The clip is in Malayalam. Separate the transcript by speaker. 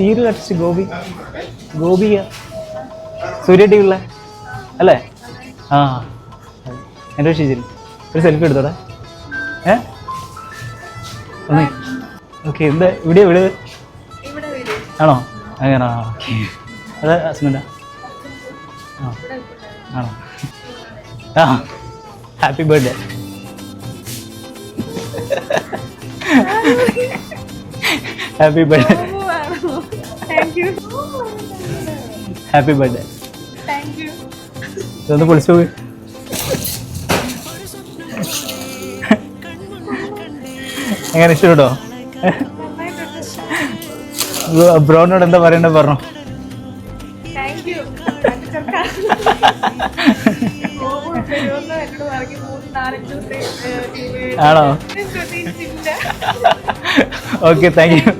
Speaker 1: Serial artist Gopi. ഗോപിയ സൂര്യ ടി അല്ലേ? ആ. എന്റെ ഷീജിൽ ഒരു സെൽഫി എടുത്തോടെ. ഏ? ഒന്ന്. ഓക്കെ എന്താ? ഇവിടെ ഇവിടെ. ആണോ? അങ്ങനെ ഓക്കെ അതെ ഹസ്ബൻഡാ. ആണോ? ആ. Happy birthday happy birthday happy birthday ഇതൊന്ന് പൊളിച്ചു പോയി എങ്ങനെ ഇഷ്ടപ്പെട്ടോ? ബ്രോനോട് എന്താ പറയണ്ടത് പറഞ്ഞു. ആണോ? Okay
Speaker 2: thank you